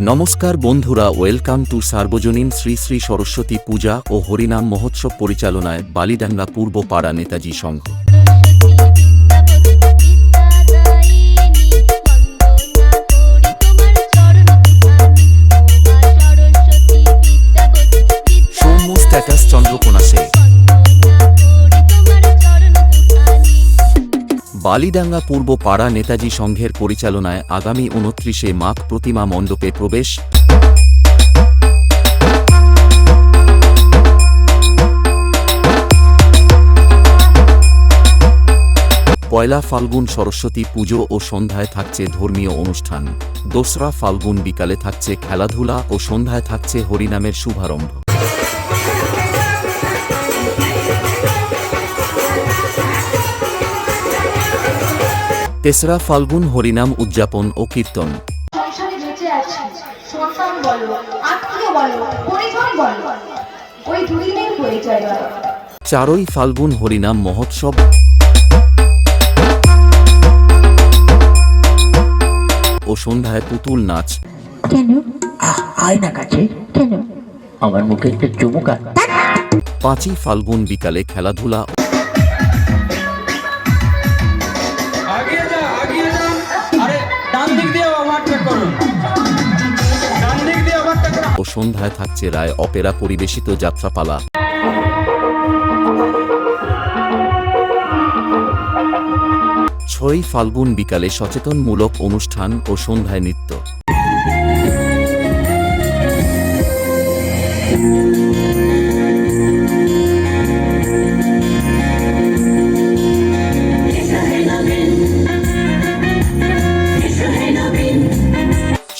নমস্কার বন্ধুরা, welcome to সার্বজনীন শ্রী শ্রী সরস্বতী পূজা ও হরিনাম মহোৎসব পরিচালনায় বালিডাঙ্গা পূর্ব পাড়া নেতাজি সংঘ। বালিডাঙ্গা পূর্ব পাড়া নেতাজি সংঘের পরিচালনায় আগামী উনত্রিশে মাঘ প্রতিমা মণ্ডপে প্রবেশ। পয়লা ফাল্গুন সরস্বতী পুজো ও সন্ধ্যায় থাকছে ধর্মীয় অনুষ্ঠান। দোসরা ফাল্গুন বিকালে থাকছে খেলাধুলা ও সন্ধ্যায় থাকছে হরিনামের শুভারম্ভ। তেসরা ফাল্গুন হরিনাম উদযাপন ও কীর্তন। সংসারে বেঁচে আছি সন্তান বলো আত্মীয় বলো পরিজন বলো ওই দুদিনের পরিচয় চারই ফাল্গুন হরিনাম মহোৎসব। ও সন্ধ্যায় পুতুল নাচ। কেন? আয় না কাছে। কেন? আমার মুখে একটা চুমুক। পাঁচই ফাল্গুন বিকালে খেলাধুলা সন্ধ্যায় থাকছে রায় অপেরা পরিবেশিত যাত্রাপালা। ছয় ফাল্গুন বিকালে সচেতনমূলক অনুষ্ঠান ও সন্ধ্যায় নৃত্য।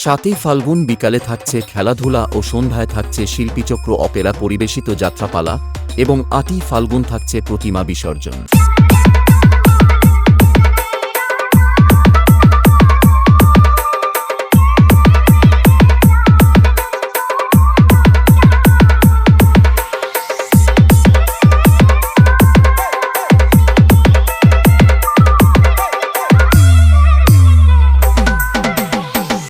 সাতই ফাল্গুন বিকালে থাকছে খেলাধুলা ও সন্ধ্যায় থাকছে শিল্পীচক্র অপেরা পরিবেশিত যাত্রাপালা এবং আটই ফাল্গুন থাকছে প্রতিমা বিসর্জন।